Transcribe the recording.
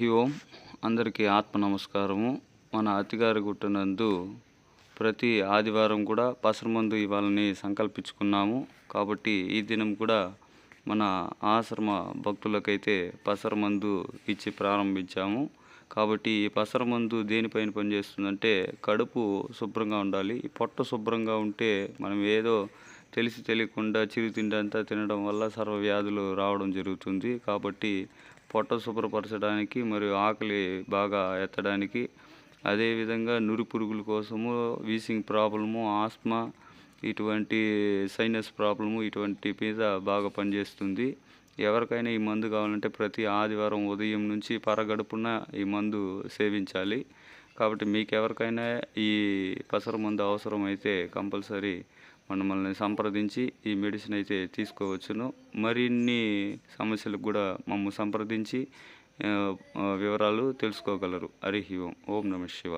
హరి ఓం. అందరికీ ఆత్మ నమస్కారము. మన అతిగారి గుట్టనందు ప్రతి ఆదివారం కూడా పసరమందు ఇవ్వాలని సంకల్పించుకున్నాము. కాబట్టి ఈ దినం కూడా మన ఆశ్రమ భక్తులకైతే పసరమందు ఇచ్చి ప్రారంభించాము. కాబట్టి ఈ పసరమందు దేనిపైన పనిచేస్తుందంటే కడుపు శుభ్రంగా ఉండాలి. పొట్ట శుభ్రంగా ఉంటే మనం ఏదో తెలిసి తెలియకుండా చిరు అంతా తినడం వల్ల సర్వ వ్యాధులు రావడం జరుగుతుంది. కాబట్టి పొట్ట శుభ్రపరచడానికి మరియు ఆకలి బాగా ఎత్తడానికి అదేవిధంగా నురి పురుగుల కోసము వీసింగ్ ప్రాబ్లము ఆస్మా ఇటువంటి సైనస్ ప్రాబ్లము ఇటువంటి మీద బాగా పనిచేస్తుంది. ఎవరికైనా ఈ మందు కావాలంటే ప్రతి ఆదివారం ఉదయం నుంచి పరగడుపున ఈ మందు సేవించాలి. కాబట్టి మీకు ఎవరికైనా ఈ పసర మందు అవసరమైతే కంపల్సరీ మనల్ని సంప్రదించి ఈ మెడిసిన్ అయితే తీసుకోవచ్చును. మరిన్ని సమస్యలకు కూడా మమ్మ సంప్రదించి వివరాలు తెలుసుకోగలరు. హరి ఓం ఓం నమ శివాయ.